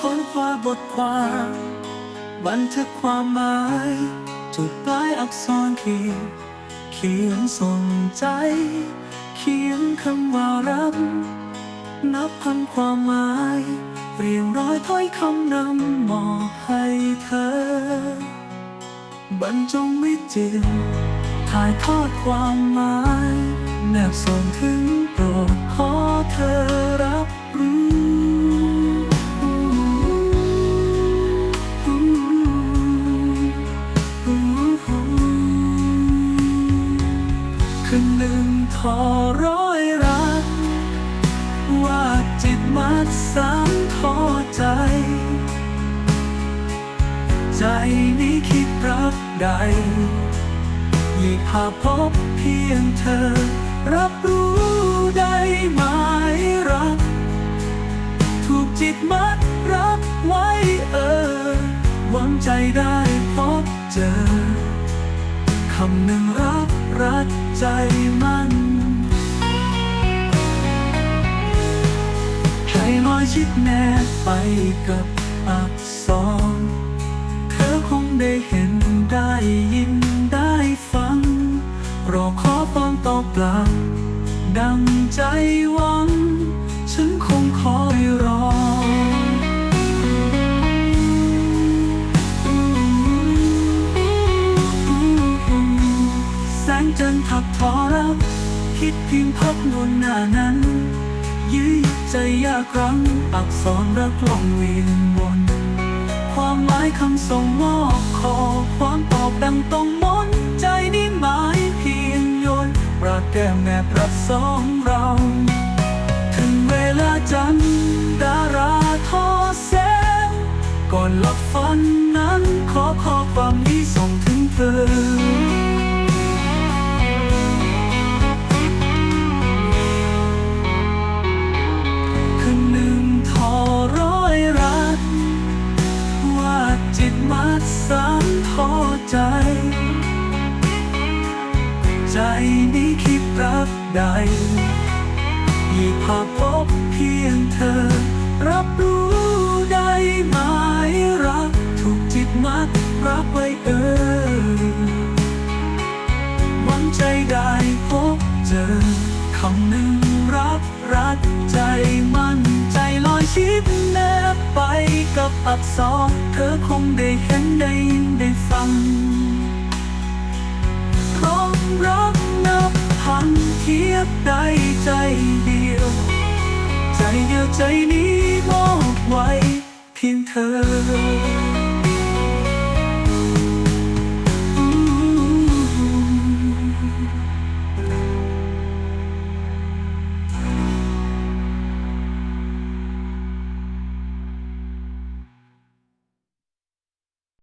ค้นคว่าบทความบันทึกความหมายจุดปลายอักษรขีดเขียนส่งใจ เขียนคำว่ารักนับพันความหมาย เรียงร้อยถ้อยคำนำมอบให้เธอบรรจงวิจิตรถ่ายทอดความหมายแนบส่ง คือหนึ่งทอร้อยรักว่าจิตมัดสามทอใจ ใจนี้คิดรักใดอยากหาพบเพียงเธอ รับรู้ได้ไหมรัก ถูกจิตมัดรักไว้เออ หวังใจได้พบเจอคำหนึ่งรัก รักใจมัน ให้ลอยชิดแนบไปกับอักษร เธอคงได้เห็นได้ยินได้ฟัง รอขอฟังตอบกลับ จันทับทอรับคิดเพียงพับนวลหน้านั้น ยื้อใจยากครั้งอักษรรักล่องเวียนวนความหมายคำส่งมอบขอความตอบดังตรงมนใจนี้หมายเพียงโยนประแก้มแนบรักสองเรา ถึงเวลาจันดาราทอแสงก่อนหลับฝันนั้นขอขอความนี้ส่งถึงเธอ ใจนี้คิดรักใดอยากพาพบเพียงเธอ รับรู้ได้ไหมรักถูกจิตมัดรักไว้เออหวังใจได้พบเจอคำหนึ่งรักรักใจมั่นใจลอยชิดแนบไปกับอักษรเธอคงได้เห็นได้ยินได้ฟัง ร้องรักนับพันเทียบได้ใจเดียว ใจเดียวใจนี้มอบไว้เพียงเธอ